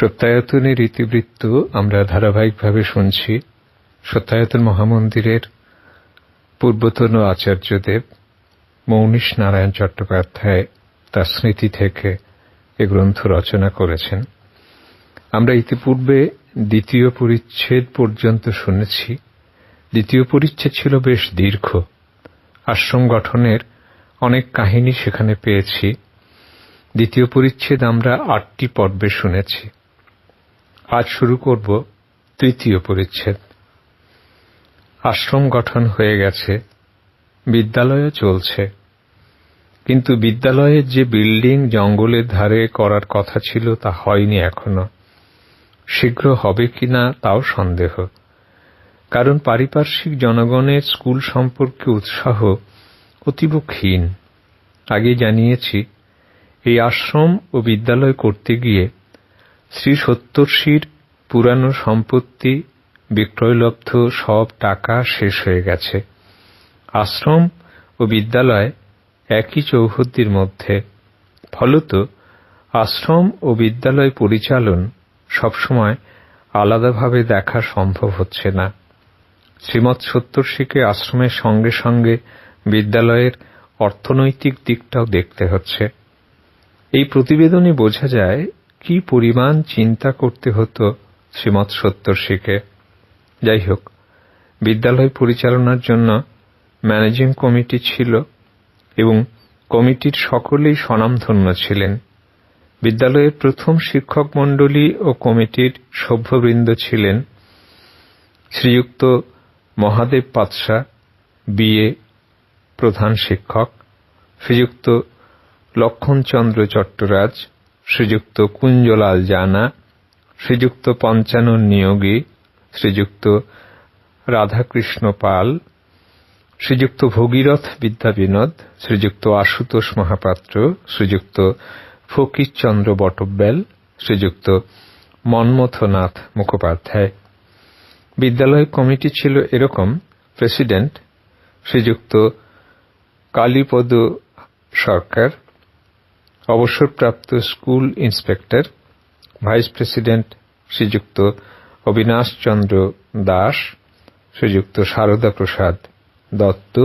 সত্যায়তনের ইতিবৃত্ত আমরা ধারাবাহিকভাবে শুনছি। সত্যায়তন মহামন্দিরের পূর্বতন আচার্যদেব মৌনীশ নারায়ণ চট্টোপাধ্যায় তার স্মৃতি থেকে এ গ্রন্থ রচনা করেছেন। আমরা ইতিপূর্বে দ্বিতীয় পরিচ্ছেদ পর্যন্ত শুনেছি। দ্বিতীয় পরিচ্ছেদ ছিল বেশ দীর্ঘ। আশ্রম গঠনের অনেক কাহিনী সেখানে পেয়েছি। দ্বিতীয় পরিচ্ছেদ আমরা আটটি পর্বে শুনেছি। আজ শুরু করব তৃতীয় পরিচ্ছেদ। আশ্রম গঠন হয়ে গেছে, বিদ্যালয়ও চলছে। কিন্তু বিদ্যালয়ের যে বিল্ডিং জঙ্গলের ধারে করার কথা ছিল তা হয়নি এখনও। শীঘ্র হবে কি না তাও সন্দেহ। কারণ পারিপার্শ্বিক জনগণের স্কুল সম্পর্কে উৎসাহ অতীব ক্ষীণ। আগে জানিয়েছি, এই আশ্রম ও বিদ্যালয় করতে গিয়ে শ্রী সত্তর্ষির পুরানো সম্পত্তি, বিক্রয়লব্ধ সব টাকা শেষ হয়ে গেছে। আশ্রম ও বিদ্যালয় একই চৌহদ্দির মধ্যে। ফলত আশ্রম ও বিদ্যালয় পরিচালন সবসময় আলাদাভাবে দেখা সম্ভব হচ্ছে না। শ্রীমৎ সত্তর্ষিকে আশ্রমের সঙ্গে সঙ্গে বিদ্যালয়ের অর্থনৈতিক দিকটাও দেখতে হচ্ছে। এই প্রতিবেদনে বোঝা যায় কি পরিমাণ চিন্তা করতে হতো শ্রীমৎ সত্তর্ষিকে যাই হোক বিদ্যালয় পরিচালনার জন্য ম্যানেজিং কমিটি ছিল এবং কমিটির সকলেই স্বনামধন্য ছিলেন। বিদ্যালয়ের প্রথম শিক্ষক মণ্ডলী ও কমিটির সভ্যবৃন্দ ছিলেন শ্রীযুক্ত মহাদেব পাতসা বিএ, প্রধান শিক্ষক, শ্রীযুক্ত লক্ষণচন্দ্র চট্টরাজ শ্রীযুক্ত কুঞ্জলাল জানা, শ্রীযুক্ত পঞ্চানন নিয়োগী, শ্রীযুক্ত রাধাকৃষ্ণ পাল, শ্রীযুক্ত ভগীরথ বিদ্যাবিনোদ শ্রীযুক্ত আশুতোষ মহাপাত্র, শ্রীযুক্ত ফকিরচন্দ্র বটব্যাল, শ্রীযুক্ত মন্মথনাথ মুখোপাধ্যায়। বিদ্যালয় কমিটি ছিল এরকম প্রেসিডেন্ট, শ্রীযুক্ত কালীপদ সরকার অবসরপ্রাপ্ত স্কুল ইন্সপেক্টর, ভাইস প্রেসিডেন্ট শ্রীযুক্ত অবিনাশ চন্দ্র দাস, শ্রীযুক্ত সারদা প্রসাদ দত্ত,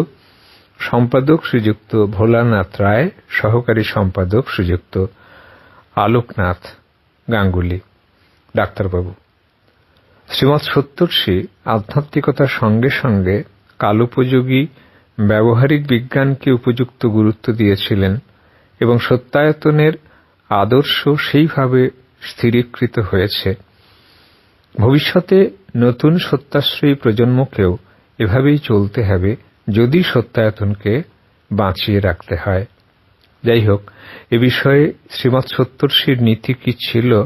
সম্পাদক শ্রীযুক্ত ভোলানাথ রায়, সহকারী সম্পাদক শ্রীযুক্ত আলোকনাথ গাঙ্গুলি, ডাক্তারবাবু। শ্রীমৎ সত্তর্ষি আধ্যাত্মিকতার সঙ্গে সঙ্গে কালোপযোগী ব্যবহারিক বিজ্ঞানকে উপযুক্ত গুরুত্ব দিয়েছিলেন এবং সত্যায়তনের আদর্শ সেইভাবে স্থিরীকৃত হয়েছে। ভবিষ্যতে নতুন সত্যাশ্রয়ী প্রজন্মকেও এভাবেই চলতে হবে, যদি সত্যায়তনকে বাঁচিয়ে রাখতে হয়। যাই হোক, এ বিষয়ে শ্রীমৎ সত্তর্ষির নীতি কি ছিল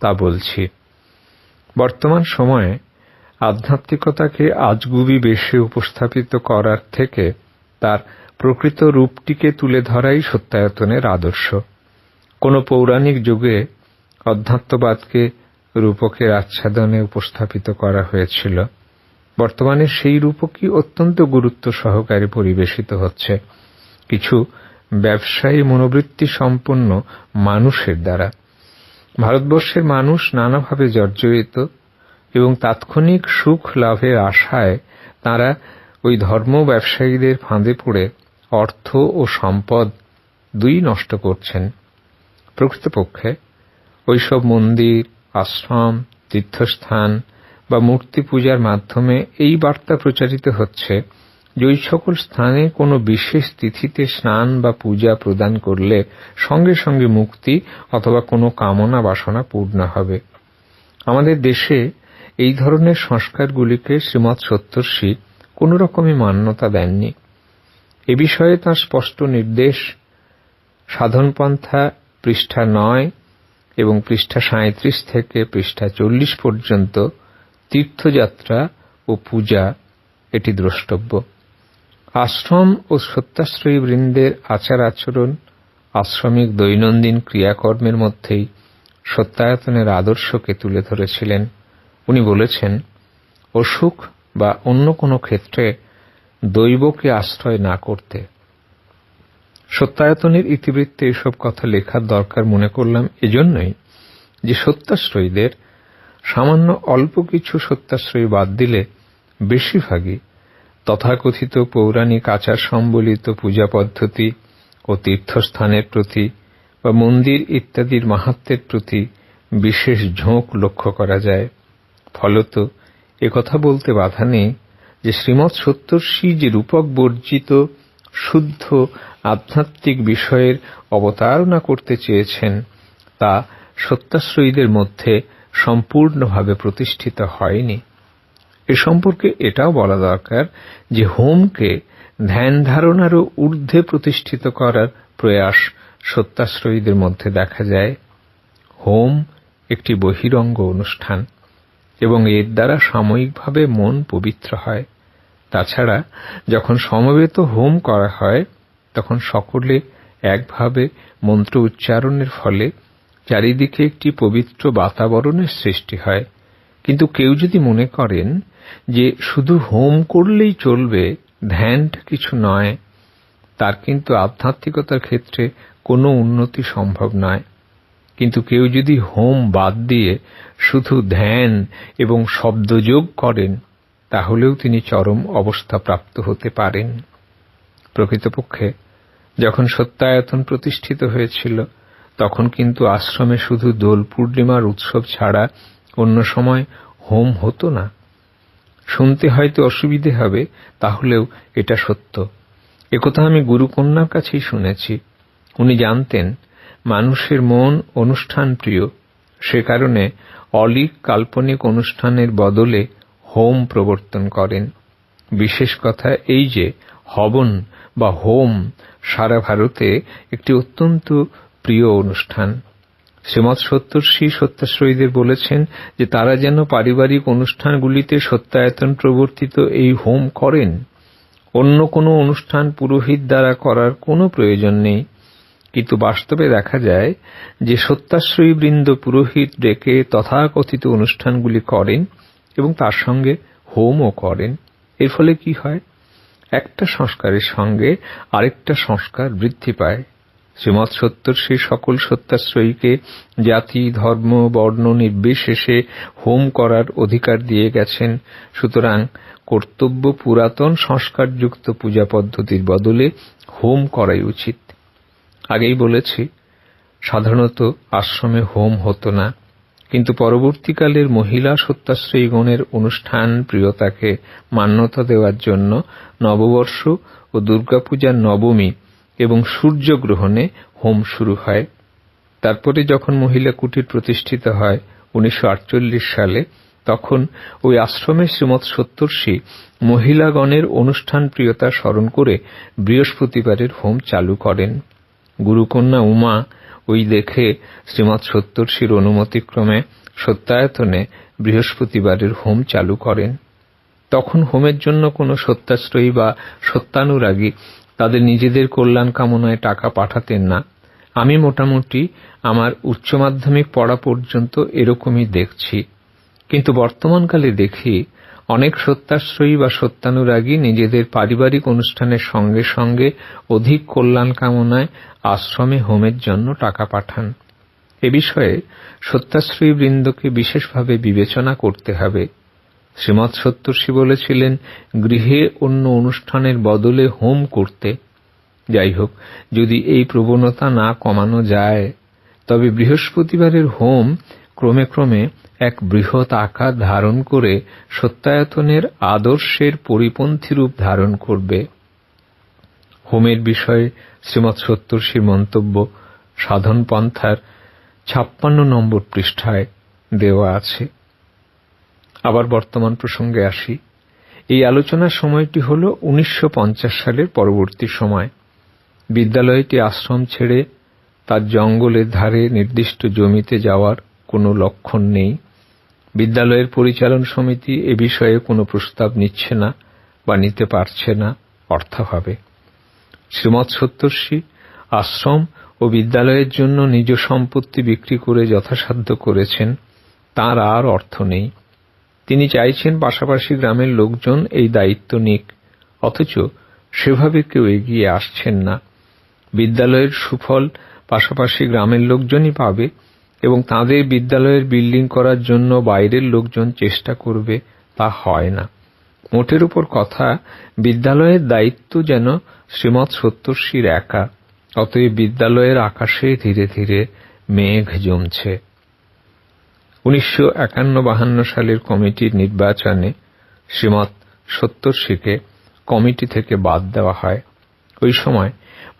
তা বলছি। বর্তমান সময়ে আধ্যাত্মিকতাকে আজগুবি বেশে উপস্থাপিত করার থেকে তার প্রকৃত রূপটিকে তুলে ধরাই সত্যায়তনের আদর্শ। কোন পৌরাণিক যুগে অধ্যাত্মবাদকে রূপকের আচ্ছাদনে উপস্থাপিত করা হয়েছিল। বর্তমানে সেই রূপকই অত্যন্ত গুরুত্ব সহকারে পরিবেশিত হচ্ছে। কিছু ব্যবসায়ী মনোবৃত্তি সম্পন্ন মানুষের দ্বারা। ভারতবর্ষের মানুষ নানাভাবে জর্জরিত এবং তাৎক্ষণিক সুখ লাভের আশায় তারা ওই ধর্ম ব্যবসায়ীদের ফাঁদে পড়ে অর্থ ও সম্পদ দুই নষ্ট করছেন। প্রকৃতপক্ষে ওইসব মন্দির, আশ্রম, তীর্থস্থান বা মূর্তি পূজার মাধ্যমে এই বার্তা প্রচারিত হচ্ছে যে ওই সকল স্থানে কোনো বিশেষ তিথিতে স্নান বা পূজা প্রদান করলে সঙ্গে সঙ্গে মুক্তি অথবা কোনো কামনা বাসনা পূর্ণ হবে। আমাদের দেশে এই ধরনের সংস্কারগুলিকে শ্রীমৎ সত্তর্ষি কোনো রকমই মান্যতা দেননি। এ বিষয়ে তাঁর স্পষ্ট নির্দেশ সাধনপন্থা পৃষ্ঠা নয় এবং পৃষ্ঠা সাঁত্রিশ থেকে পৃষ্ঠা চল্লিশ পর্যন্ত তীর্থযাত্রা ও পূজা এটি দ্রষ্টব্য। আশ্রম ও সত্যাশ্রয়ী বৃন্দের আচার আচরণ, আশ্রমিক দৈনন্দিন ক্রিয়াকর্মের মধ্যেই সত্যায়তনের আদর্শকে তুলে ধরেছিলেন। উনি বলেছেন, অসুখ বা অন্য কোনো ক্ষেত্রে দৈবকে আশ্রয় না করতে। সত্যায়তনের ইতিবৃত্তে এসব কথা লেখার দরকার মনে করলাম। এজন্যই যে সত্যাশ্রয়ীদের সামান্য অল্প কিছু সত্যাশ্রয়ী বাদ দিলে বেশিরভাগই তথাকথিত পৌরাণিক আচার সম্বলিত পূজা পদ্ধতি ও তীর্থস্থানের প্রতি বা মন্দির ইত্যাদির মাহাত্মের প্রতি বিশেষ ঝোঁক লক্ষ্য করা যায়। ফলত একথা বলতে বাধা নেই যে শ্রীমৎ সত্তর্ষি যে রূপক বর্জিত শুদ্ধ আধ্যাত্মিক বিষয়ের অবতারণা করতে চেয়েছেন, তা সত্যাশ্রয়ীদের মধ্যে সম্পূর্ণভাবে প্রতিষ্ঠিত হয়নি। এ সম্পর্কে এটাও বলা দরকার যে হোমকে ধ্যান ধারণারও ঊর্ধ্বে প্রতিষ্ঠিত করার প্রয়াস সত্যাশ্রয়ীদের মধ্যে দেখা যায়। হোম একটি বহিরঙ্গ অনুষ্ঠান এবং এর দ্বারা সাময়িকভাবে মন পবিত্র হয়। তাছাড়া যখন সমবেত হোম করা হয়, তখন সকলে একভাবে মন্ত্র উচ্চারণের ফলে চারিদিকে একটি পবিত্র বাতাবরণের সৃষ্টি হয়। কিন্তু কেউ যদি মনে করেন যে শুধু হোম করলেই চলবে, ধ্যানটা কিছু নয়, তার কিন্তু আধ্যাত্মিকতার ক্ষেত্রে কোনো উন্নতি সম্ভব নয়। কিন্তু কেউ যদি হোম বাদ দিয়ে শুধু ধ্যান এবং শব্দযোগ করেন তাহলেও তিনি চরম অবস্থা প্রাপ্ত হতে পারেন। প্রকৃতপক্ষে, যখন সত্যায়তন প্রতিষ্ঠিত হয়েছিল, তখন কিন্তু আশ্রমে শুধু দোল পূর্ণিমার উৎসব ছাড়া অন্য সময় হোম হতো না। শুনতে হয়তো অসুবিধে হবে, তাহলেও এটা সত্য। একথা আমি গুরুকন্যার কাছেই শুনেছি। উনি জানতেন, মানুষের মন অনুষ্ঠান প্রিয় সে কারণে অলিক কাল্পনিক অনুষ্ঠানের বদলে হোম প্রবর্তন করেন। বিশেষ কথা এই যে হবন বা হোম সারা ভারতে একটি অত্যন্ত প্রিয় অনুষ্ঠান। শ্রীমৎ সত্যর্ষি সত্যাশ্রয়ীদের বলেছেন যে তারা যেন পারিবারিক অনুষ্ঠানগুলিতে সত্যায়তন প্রবর্তিত এই হোম করেন। অন্য কোনো অনুষ্ঠান পুরোহিত দ্বারা করার কোনো প্রয়োজন নেই। কিন্তু বাস্তবে দেখা যায় যে সত্যাশ্রয়ী বৃন্দ পুরোহিত ডেকে তথাকথিত অনুষ্ঠানগুলি করেন এবং তার সঙ্গে হোমও করেন। এর ফলে কি হয়? একটা সংস্কারের সঙ্গে আরেকটা সংস্কার বৃদ্ধি পায়। শ্রীমৎ সত্যর সেই সকল সত্যাশ্রয়ীকে জাতি, ধর্ম, বর্ণ নির্বিশেষে হোম করার অধিকার দিয়ে গেছেন। সুতরাং কর্তব্য পুরাতন সংস্কারযুক্ত পূজা পদ্ধতির বদলে হোম করাই উচিত। আগেই বলেছি, সাধারণত আশ্রমে হোম হতো না। কিন্তু পরবর্তীকালের মহিলা সত্যাশ্রয়ীগণের অনুষ্ঠান প্রিয়তাকে মান্যতা দেওয়ার জন্য নববর্ষ ও দুর্গাপূজার নবমী এবং সূর্যগ্রহণে হোম শুরু হয়। তারপরে যখন মহিলা কুটির প্রতিষ্ঠিত হয় উনিশশো আটচল্লিশ সালে, তখন ওই আশ্রমে শ্রীমৎ সত্তর্ষি মহিলাগণের অনুষ্ঠান প্রিয়তা স্মরণ করে বৃহস্পতিবারের হোম চালু করেন। গুরুকন্যা উমা ওই দেখে শ্রীমৎ সত্তর্ষির অনুমতিক্রমে সত্যায়তনে বৃহস্পতিবারের হোম চালু করেন। তখন হোমের জন্য কোনো সত্যাশ্রয়ী বা সত্যানুরাগী তাদের নিজেদের কল্যাণ কামনায় টাকা পাঠাতেন না। আমি মোটামুটি আমার উচ্চ মাধ্যমিক পড়া পর্যন্ত এরকমই দেখছি। কিন্তু বর্তমানকালে দেখি অনেক সত্যাশ্রয়ী বা সত্যানুরাগী নিজেদের পারিবারিক অনুষ্ঠানের সঙ্গে সঙ্গে অধিক কল্যাণ কামনায় আশ্রমে হোমের জন্য টাকা পাঠান। এ বিষয়ে সত্যাশ্রয়ী বৃন্দকে বিশেষভাবে বিবেচনা করতে হবে। শ্রীমৎ সত্যর্ষি বলেছিলেন, গৃহে অন্য অনুষ্ঠানের বদলে হোম করতে। যাই হোক যদি এই প্রবণতা না কমানো যায়, তবে বৃহস্পতিবারের হোম ক্রমে ক্রমে এক বৃহৎ আকার ধারণ করে সত্যায়তনের আদর্শের পরিপন্থী রূপ ধারণ করবে। হোমের বিষয়ে শ্রীমৎ সত্তর্ষির মন্তব্য সাধন পন্থার ছাপ্পান্ন নম্বর পৃষ্ঠায় দেওয়া আছে। আবার বর্তমান প্রসঙ্গে আসি। এই আলোচনার সময়টি হল উনিশশো পঞ্চাশ সালের পরবর্তী সময়। বিদ্যালয়টি আশ্রম ছেড়ে তার জঙ্গলের ধারে নির্দিষ্ট জমিতে যাওয়ার কোনো লক্ষণ নেই। বিদ্যালয়ের পরিচালন সমিতি এ বিষয়ে কোনো প্রস্তাব নিচ্ছে না বা নিতে পারছে না, অর্থাভাবে। শ্রীমৎ সত্যর্ষি আশ্রম ও বিদ্যালয়ের জন্য নিজ সম্পত্তি বিক্রি করে যথাসাধ্য করেছেন, তার আর অর্থ নেই। তিনি চাইছেন পাশাপাশি গ্রামের লোকজন এই দায়িত্ব নিক, অথচ সেভাবে কেউ এগিয়ে আসছেন না। বিদ্যালয়ের সুফল পাশাপাশি গ্রামের লোকজনই পাবে এবং তাঁদের বিদ্যালয়ের বিল্ডিং করার জন্য বাইরের লোকজন চেষ্টা করবে, তা হয় না। মোটের উপর কথা, বিদ্যালয়ের দায়িত্ব যেন শ্রীমৎ সত্যর্ষির একা, অতএব বিদ্যালয়ের আকাশে ধীরে ধীরে মেঘ জমছে। উনিশশো একান্ন বাহান্ন সালের কমিটির নির্বাচনে শ্রীমৎ সত্যর্ষিকে কমিটি থেকে বাদ দেওয়া হয়। ওই সময়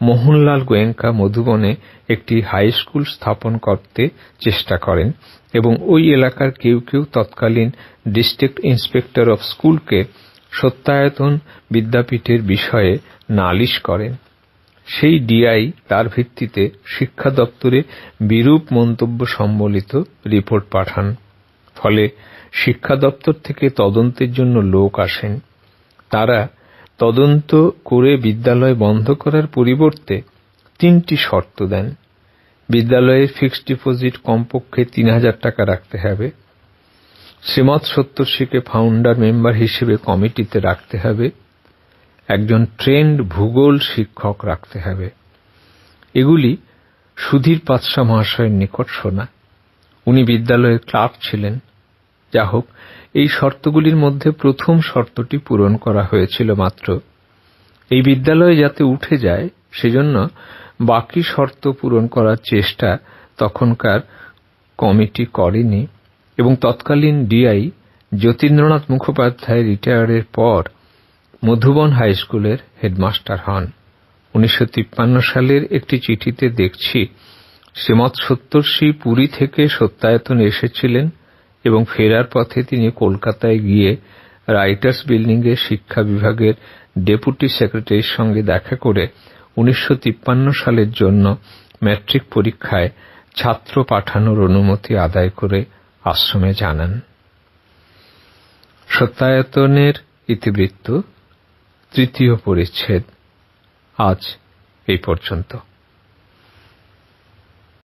মোহনলাল গোয়েঙ্কা মধুবনে একটি হাই স্কুল স্থাপন করতে চেষ্টা করেন এবং ওই এলাকার কেউ কেউ তৎকালীন ডিস্ট্রিক্ট ইন্সপেক্টর অফ স্কুলকে সত্যায়তন বিদ্যাপীঠের বিষয়ে নালিশ করেন। সেই ডিআই তার ভিত্তিতে শিক্ষা দপ্তরে বিরূপ মন্তব্য সম্বলিত রিপোর্ট পাঠান। ফলে শিক্ষা দপ্তর থেকে তদন্তের জন্য লোক আসেন। তারা তদন্ত করে বিদ্যালয় বন্ধ করার পরিবর্তে তিনটি শর্ত দেন। বিদ্যালয়ে ফিক্সড ডিপোজিট কমপক্ষে তিন হাজার টাকা রাখতে হবে। শ্রীমৎ সত্যর্ষিকে ফাউন্ডার মেম্বার হিসেবে কমিটিতে রাখতে হবে। একজন ট্রেন্ড ভূগোল শিক্ষক রাখতে হবে। এগুলি সুধীর পাতসা মহাশয়ের নিকট শোনা উনি বিদ্যালয়ের ক্লার্ক ছিলেন। যা হোক, এই শর্তগুলির মধ্যে প্রথম শর্তটি পূরণ করা হয়েছিল মাত্র। এই বিদ্যালয় যাতে উঠে যায়, সেজন্য বাকি শর্ত পূরণ করার চেষ্টা তখনকার কমিটি করেনি এবং তৎকালীন ডিআই যতীন্দ্রনাথ মুখোপাধ্যায় রিটায়ারের পর মধুবন হাই স্কুলের হেডমাস্টার হন। উনিশশো তিপ্পান্ন সালের একটি চিঠিতে দেখছি, শ্রীমৎ সত্যর্ষি পুরী থেকে সত্যায়তন এসেছিলেন এবং ফেরার পথে তিনি কলকাতায় গিয়ে রাইটার্স বিল্ডিংয়ে শিক্ষা বিভাগের ডেপুটি সেক্রেটারির সঙ্গে দেখা করে উনিশশো তিপ্পান্ন সালের জন্য ম্যাট্রিক পরীক্ষায় ছাত্র পাঠানোর অনুমতি আদায় করে আশ্রমে জানান। সত্যায়তনের ইতিবৃত্ত, তৃতীয় পরিচ্ছেদ আজ এই পর্যন্ত।